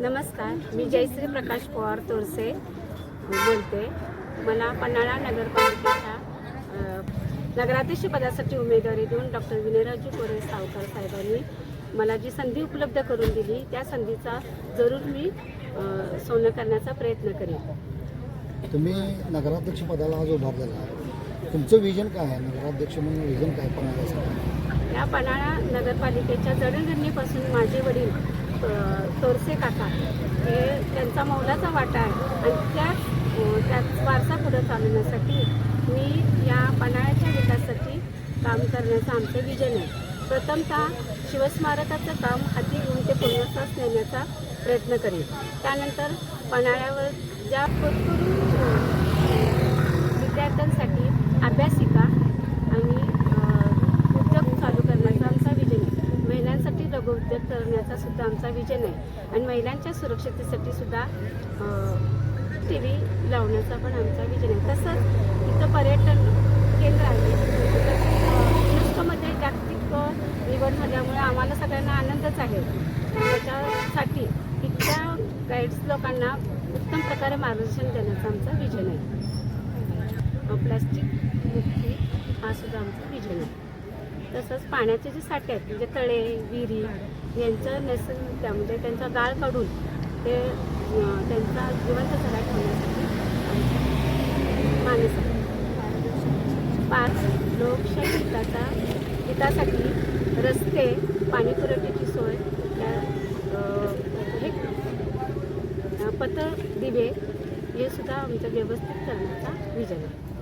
नमस्कार मी जयश्री प्रकाश पवार तोरसे बोलते. मला पन्हाळा नगरपालिकेच्या नगराध्यक्ष पदासाठी उमेदवारी देऊन डॉक्टर विनयराजू कोरे सावकर साहेबांनी मला जी संधी उपलब्ध करून दिली त्या संधीचा जरूर मी सोनं करण्याचा प्रयत्न करेन. तुम्ही नगराध्यक्ष पदाला आज उभारलेला तुमचं विजन काय आहे? नगराध्यक्ष म्हणून विजन काय पणासाठी या पन्हाळा नगरपालिकेच्या जडणघडणीपासून माझे वडील तोरसे काका हे त्यांचा मौलाचा वाटा आहे. आणि त्याच अ, त्याच वारसा पुढे चालवण्यासाठी मी या पन्हाळ्याच्या विकासासाठी काम करण्याचं आमचं विजन आहे. प्रथमतः शिवस्मारकाचं काम हाती घेऊन ते पूर्णत्वास नेण्याचा प्रयत्न करेन. त्यानंतर पन्हाळ्यावर ज्या लघुउद्योग करण्याचा सुद्धा आमचा विजन आहे. आणि महिलांच्या सुरक्षिततेसाठी सुद्धा टी व्ही लावण्याचा पण आमचा विजन आहे. तसंच इथं पर्यटन केंद्र आहे. युनेस्कोमध्ये जागतिक निवड झाल्यामुळे आम्हाला सगळ्यांना आनंदच आहे. त्याच्यासाठी इथल्या गाईड्स लोकांना उत्तम प्रकारे मार्गदर्शन देण्याचा आमचा विजन आहे. प्लास्टिक मुक्ती हा सुद्धा आमचा विजन आहे. तसंच पाण्याचे जे साठे आहेत म्हणजे तळे विहिरी यांचं नैसर्गिक म्हणजे त्यांचा गाळ काढून ते त्यांचा जिवंत झरा ठेवण्यासाठी मानस पाच लोकशाही हिताचा हितासाठी रस्ते पाणी पुरवठ्याची सोय त्या हे पथ दिवे हे सुद्धा आमचा व्यवस्थित करण्याचा विजन आहे.